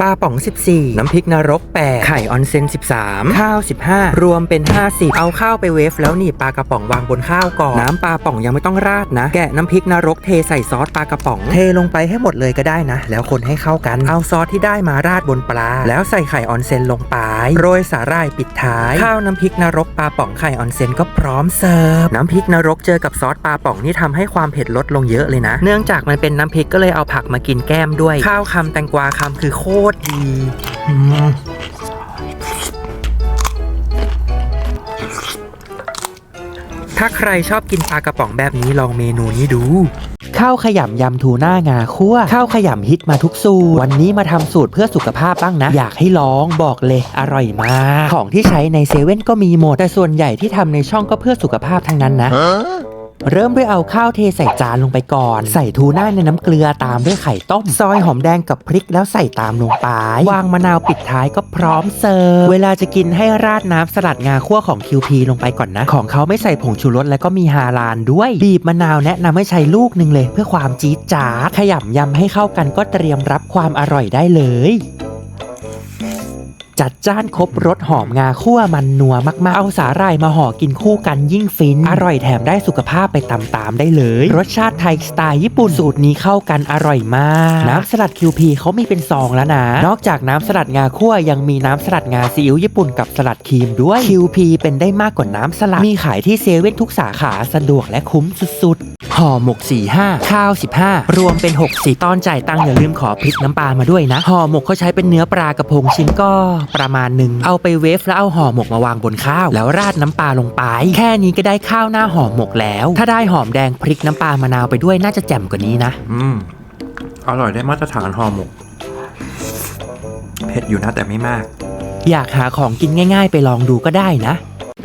ปลาป๋อง 14 น้ำพริกนรก 8 ไข่ออนเซน 13 ข้าว 15 รวมเป็น 50 เอาข้าวไปเวฟแล้วหนีปลากระป๋องวางบนข้าวก่อน น้ำปลาป๋องยังไม่ต้องราดนะ แกะน้ำพริกนรกเทใส่ซอสปลากระป๋อง เทลงไปให้หมดเลยก็ได้นะ แล้วคนให้เข้ากัน เอาซอสที่ได้มาราดบนปลา แล้วใส่ไข่ออนเซนลงไป โรยสาหร่ายปิดท้าย ข้าวน้ำพริกนรกปลาป๋องไข่ออนเซนก็พร้อมเสิร์ฟ น้ำพริกนรกเจอกับซอสปลาป๋องนี่ทำให้ความเผ็ดลดลงเยอะเลยนะ เนื่องจากมันเป็นน้ำพริกก็เลยเอาผักมากินแก้มด้วย ข้าวคำแตงกวาคำคือโคตรดีอืมถ้าใครชอบกินปลากระป๋องแบบนี้ลองเมนูนี้ดู ข้าวขยำยำทูน่างาคั่ว ข้าวขยำฮิตมาทุกสูตร วันนี้มาทำสูตรเพื่อสุขภาพบ้างนะ อยากให้ลองบอกเลย อร่อยมาก ของที่ใช้ในเซเว่นก็มีหมด แต่ส่วนใหญ่ที่ทำในช่องก็เพื่อสุขภาพทั้งนั้นนะ เริ่มด้วยเอาข้าวเทใส่จานลงไปก่อน ใส่ทูน่าในน้ำเกลือตามด้วยไข่ต้ม ซอยหอมแดงกับพริกแล้วใส่ตามลงไป วางมะนาวปิดท้ายก็พร้อมเสิร์ฟ เวลาจะกินให้ราดน้ำสลัดงาคั่วของ QP ลงไปก่อนนะ ของเขาไม่ใส่ผงชูรสและก็มีฮาลานด้วย บีบมะนาวแนะนำให้ใช้ลูกหนึ่งเลย เพื่อความจี๊ดจ๊าดขยำยำให้เข้ากันก็เตรียมรับความอร่อยได้เลย จัดจ้านครบรสหอมงาคั่วมันนัวมากๆ เอาสาหร่ายมาห่อกินคู่กันยิ่งฟิน อร่อยแถมได้สุขภาพไปตามๆได้เลย รสชาติไทยสไตล์ญี่ปุ่นสูตรนี้เข้ากันอร่อยมาก น้ำสลัด QP เขามีเป็นซองแล้วนะ นอกจากน้ำสลัดงาคั่วยังมีน้ำสลัดงาซีอิ๊วญี่ปุ่นกับสลัดครีมด้วย QP เป็นได้มากกว่าน้ำสลัดมีขายที่เซเว่นทุกสาขาสะดวกและคุ้มสุดๆห่อหมก 45 ข้าว 15 รวมเป็น64ตอนจ่ายตังค์อย่าลืมขอพริกน้ำปลามาด้วยนะห่อหมกเขาใช้เป็นเนื้อปลากระพงชิ้นก็ประมาณหนึ่งเอาไปเวฟแล้วเอาห่อหมกมาวางบนข้าว แล้วราดน้ำปลาลงไป แค่นี้ก็ได้ข้าวหน้าห่อหมกแล้ว ถ้าได้หอมแดงพริกน้ำปลามะนาวไปด้วยน่าจะแจ่มกว่านี้นะ อืม อร่อยได้มาตรฐานห่อหมก เผ็ดอยู่นะแต่ไม่มาก อยากหาของกินง่าย ๆ ไปลองดูก็ได้นะ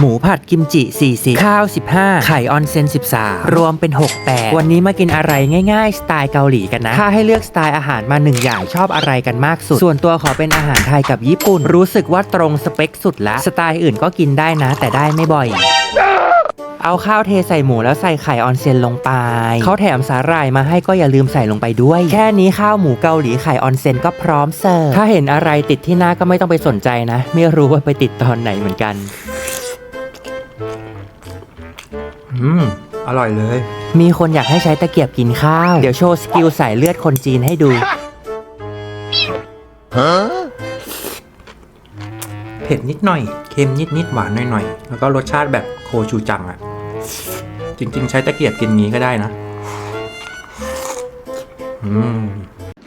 หมูผัดกิมจิ 40 ข้าว 15 ไข่ออนเซน 13 รวมเป็น 68 วันนี้มากินอะไรง่ายๆ สไตล์เกาหลีกันนะ ถ้าให้เลือกสไตล์อาหารมาหนึ่งอย่างชอบอะไรกันมากสุด ส่วนตัวขอเป็นอาหารไทยกับญี่ปุ่น รู้สึกว่าตรงสเปคสุดละ สไตล์อื่นก็กินได้นะ แต่ได้ไม่บ่อยเอาข้าวเทใส่หมูแล้วใส่ไข่ออนเซนลงไป เขาแถมสาหร่ายมาให้ก็อย่าลืมใส่ลงไปด้วย แค่นี้ข้าวหมูเกาหลีไข่ออนเซนก็พร้อมเสิร์ฟ ถ้าเห็นอะไรติดที่หน้าก็ไม่ต้องไปสนใจนะ ไม่รู้ว่าไปติดตอนไหนเหมือนกัน อืม อร่อยเลย มีคนอยากให้ใช้ตะเกียบกินข้าว เดี๋ยวโชว์สกิลใส่เลือดคนจีนให้ดู เผ็ดนิดหน่อย เค็มนิดนิดๆหวานหน่อยหน่อยๆแล้วก็รสชาติแบบโคชูจังอะจริง ๆ ใช้ตะเกียบกินงี้ก็ได้นะ อืม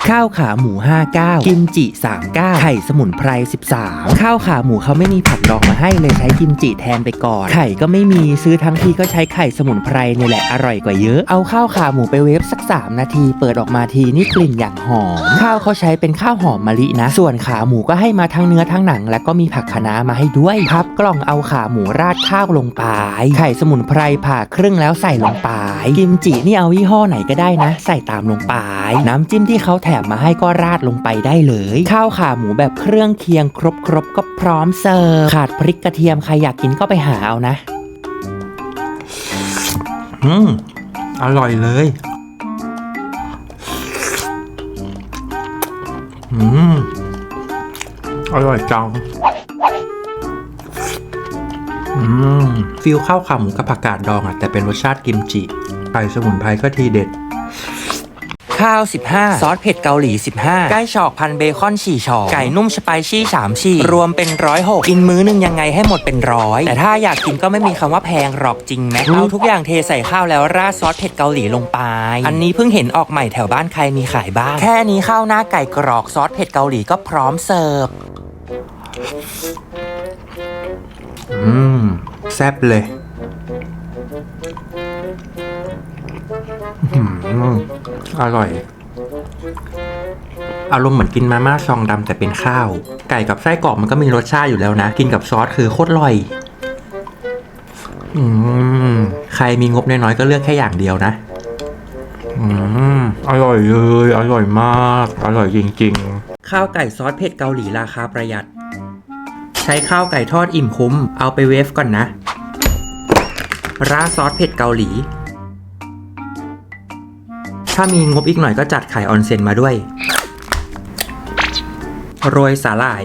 ข้าวขาหมู 59 กิมจิ 39 ไข่สมุนไพร 13 ข้าวขาหมูเขาไม่มีผักดองมาให้เลยใช้กิมจิแทนไปก่อน ไข่ก็ไม่มีซื้อทั้งทีก็ใช้ไข่สมุนไพรนี่แหละอร่อยกว่าเยอะ เอาข้าวขาหมูไปเวฟสัก 3 นาที เปิดออกมาทีนี่กลิ่นอย่างหอม ข้าวเขาใช้เป็นข้าวหอมมะลินะ ส่วนขาหมูก็ให้มาทั้งเนื้อทั้งหนัง แล้วก็มีผักคะน้ามาให้ด้วยพับกล่องเอาขาหมูราดข้าวลงไปไข่สมุนไพรผ่าครึ่งแล้วใส่ลงไปกิมจินี่เอายี่ห้อไหนก็ได้นะ ใส่ตามลงไปน้ำจิ้มที่เขาแถมมาให้ก็ราดลงไปได้เลย ข้าวขาหมูแบบเครื่องเคียงครบครบก็พร้อมเสิร์ฟขาดพริกกระเทียมใครอยากกินก็ไปหาเอานะ อืม อร่อยเลย อืม อร่อยจังฟิลข้าวขาหมูกับผักกาดดองอะแต่เป็นรสชาติกิมจิไข่สมุนไพรก็ทีเด็ด ข้าว 15 ซอสเผ็ดเกาหลี 15 ไก่ฉอกพันเบคอน4ฉอกไก่นุ่มสไปซี่3ชี่รวมเป็นร้อยหกกินมื้อหนึงยังไงให้หมดเป็นร้อยแต่ถ้าอยากกินก็ไม่มีคำว่าแพงหรอกจริงไหมเอาทุกอย่างเทใส่ข้าวแล้วราดซอสเผ็ดเกาหลีลงไป อันนี้เพิ่งเห็นออกใหม่แถวบ้านใครมีขายบ้าง แค่นี้ข้าวหน้าไก่กรอกซอสเผ็ดเกาหลีก็พร้อมเสิร์ฟอืมแซ่บเลย อืม อร่อย อารมณ์เหมือนกินมาม่าซองดำแต่เป็นข้าว ไก่กับไส้กรอกมันก็มีรสชาติอยู่แล้วนะ กินกับซอสคือโคตรอร่อยอืมใครมีงบน้อยๆก็เลือกแค่อย่างเดียวนะอืมอร่อยเลย อร่อยมาก อร่อยจริงๆ ข้าวไก่ซอสเผ็ดเกาหลีราคาประหยัด ใช้ข้าวไก่ทอดอิ่มคุ้ม เอาไปเวฟก่อนนะ ราซอสเผ็ดเกาหลี ถ้ามีงบอีกหน่อยก็จัดไข่ออนเซ็นมาด้วย โรยสาหร่าย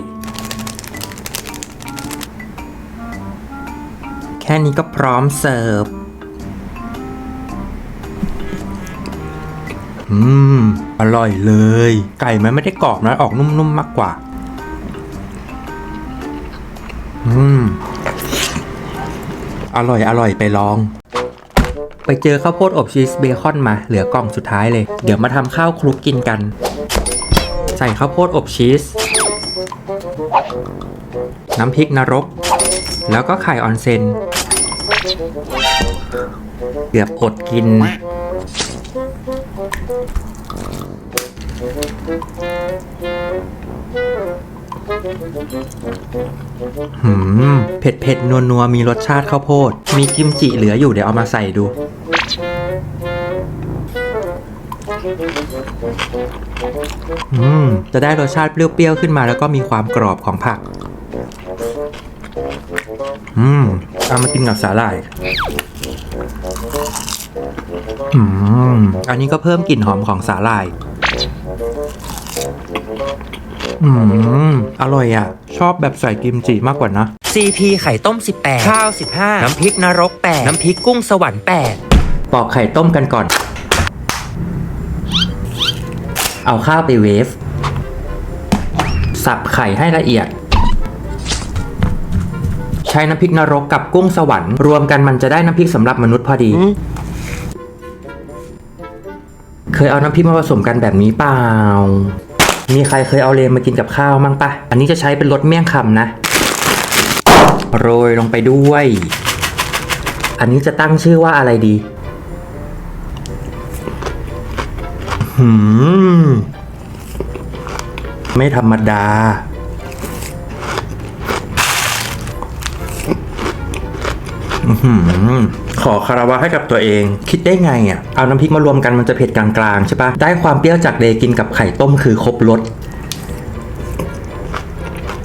แค่นี้ก็พร้อมเสิร์ฟ อืม อร่อยเลย ไก่มันไม่ได้กรอบนะ ออกนุ่มๆมากกว่า อืม อร่อยอร่อยไปลอง ไปเจอข้าวโพดอบชีสเบคอนมาเหลือกล่องสุดท้ายเลย เดี๋ยวมาทำข้าวคลุกกินกัน ใส่ข้าวโพดอบชีส น้ำพริกนรก แล้วก็ไข่ออนเซนเกือบอดกิน หืม เผ็ดเผ็ดนัวนัวมีรสชาติข้าวโพด มีกิมจิเหลืออยู่เดี๋ยวเอามาใส่ดู อืม จะได้รสชาติเปรี้ยวๆขึ้นมาแล้วก็มีความกรอบของผัก อืม เอามากินกับสาหร่ายอืม อันนี้ก็เพิ่มกลิ่นหอมของสาหร่าย อืม อร่อยอะ ชอบแบบใส่กิมจิมากกว่านะ CP ไข่ต้ม 18 ข้าว 15 น้ำพริกนรก 8 น้ำพริกกุ้งสวรรค์ 8 ปอกไข่ต้มกันก่อน เอาข้าวไปเวฟ สับไข่ให้ละเอียด ใช้น้ำพริกนรกกับกุ้งสวรรค์ รวมกันมันจะได้น้ำพริกสำหรับมนุษย์พอดี เคยเอาน้ำพริกมาผสมกันแบบนี้เปล่า มีใครเคยเอาเลมมากินกับข้าวมั่งปะอันนี้จะใช้เป็นรสเมี่ยงคำนะ โรยลงไปด้วย อันนี้จะตั้งชื่อว่าอะไรดี หืม ไม่ธรรมดา อื้อหือ ขอคารวะให้กับตัวเอง คิดได้ไงอะเอาน้ำพริกมารวมกันมันจะเผ็ดกลางๆใช่ปะได้ความเปรี้ยวจากเลกินกับไข่ต้มคือครบรส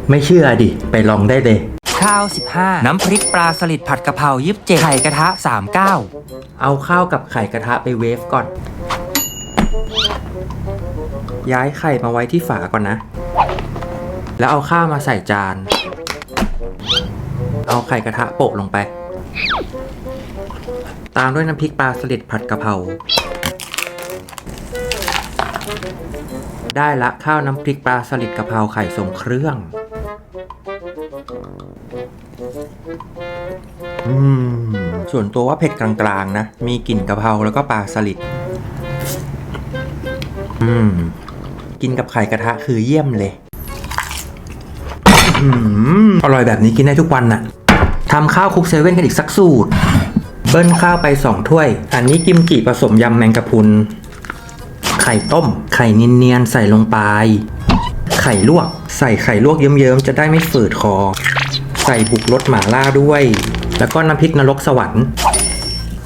ไม่เชื่อดิ ไปลองได้เลย ข้าว 15 น้ำพริกปลาสลิดผัดกะเพรา27ไข่กระทะ 39 เอาข้าวกับไข่กระทะไปเวฟก่อน ย้ายไข่มาไว้ที่ฝาก่อนนะ แล้วเอาข้าวมาใส่จาน เอาไข่กระทะโปะลงไป ตามด้วยน้ำพริกปลาสลิดผัดกะเพรา ได้ละข้าวน้ำพริกปลาสลิดกะเพราไข่ทรงเครื่อง อืม ส่วนตัวว่าเผ็ดกลางๆนะ มีกลิ่นกะเพราแล้วก็ปลาสลิด อืม กินกับไข่กระทะคือเยี่ยมเลย อืม อร่อยแบบนี้กินได้ทุกวันน่ะทำข้าวคุกเซเว่นกันอีกสักสูตร เบิ้ลข้าวไปสองถ้วย อันนี้กิมจิผสมยำแมงกะพรุน ไข่ต้ม ไข่เนียนๆใส่ลงไป ไข่ลวก ใส่ไข่ลวกเยิ้มๆจะได้ไม่ฝืดคอ ใส่บุกรสหม่าล่าด้วย แล้วก็น้ำพริกนรกสวรรค์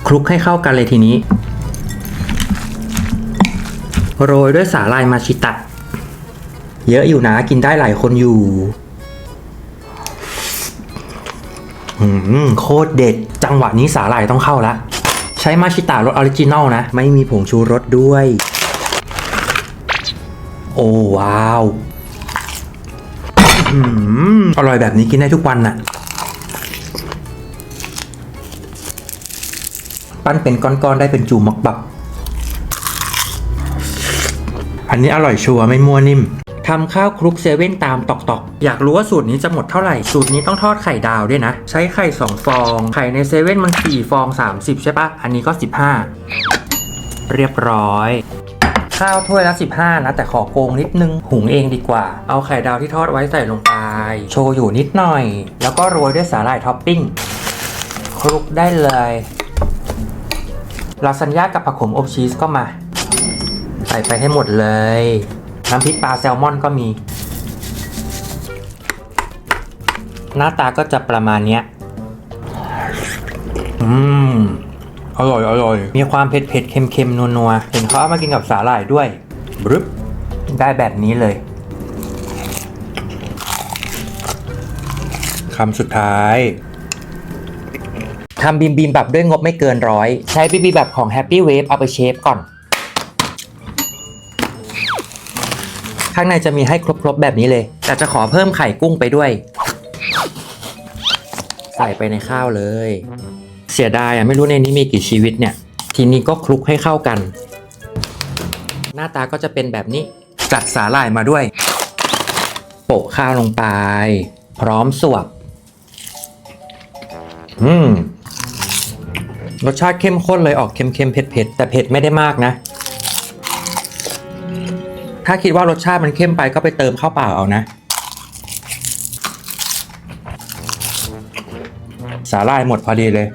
คลุกให้เข้ากันเลยทีนี้ โรยด้วยสาลายมาชิตะ เยอะอยู่นะกินได้หลายคนอยู่ โคตรเด็ด จังหวะนี้สาหร่ายต้องเข้าละ ใช้มาชิตะรสออริจินอลนะ ไม่มีผงชูรสด้วย โอ้ว้าวอืมอร่อยแบบนี้กินได้ทุกวันน่ะ ปั้นเป็นก้อนๆได้เป็นจูมักบับอันนี้อร่อยชัวร์ไม่มั่วนิ่ม ทำข้าวคลุกเซเว่นตามตอกตอกๆอยากรู้ว่าสูตรนี้จะหมดเท่าไหร่ สูตรนี้ต้องทอดไข่ดาวด้วยนะ ใช้ไข่ 2 ฟอง ไข่ในเซเว่นมัน4ฟอง 30 ใช่ปะอันนี้ก็ 15 เรียบร้อยข้าวถ้วยละ 15 นะ แต่ขอโกงนิดนึง หุงเองดีกว่า เอาไข่ดาวที่ทอดไว้ใส่ลงไป โชว์อยู่นิดหน่อย แล้วก็โรยด้วยสาหร่ายท็อปปิ้งคลุกได้เลยลาซานญ่ากับผักขมอบชีสก็มา ใส่ไปให้หมดเลย น้ำพริกปลาแซลมอนก็มี หน้าตาก็จะประมาณเนี้ย อืม อร่อยอร่อย มีความเผ็ดเผ็ดเค็มเค็มนัวนัวเห็นเขาเอามากินกับสาหร่ายด้วยบรึบได้แบบนี้เลยคำสุดท้ายทำบิมบิมแบบด้วยงบไม่เกินร้อย ใช้บิมบิมแบบของ Happy Wave เอาไปเชฟก่อน ข้างในจะมีให้ครบๆแบบนี้เลย แต่จะขอเพิ่มไข่กุ้งไปด้วย ใส่ไปในข้าวเลย เสียดายอะไม่รู้ในนี้มีกี่ชีวิตเนี่ย ทีนี้ก็คลุกให้เข้ากัน หน้าตาก็จะเป็นแบบนี้ จัดสาหร่ายมาด้วย โปะข้าวลงไป พร้อมสวบอืมรสชาติเข้มข้นเลยออกเค็มๆเผ็ดๆแต่เผ็ดไม่ได้มากนะ ถ้าคิดว่ารสชาติมันเข้มไปก็ไปเติมข้าวเปล่าเอานะ สาหร่ายหมดพอดีเลย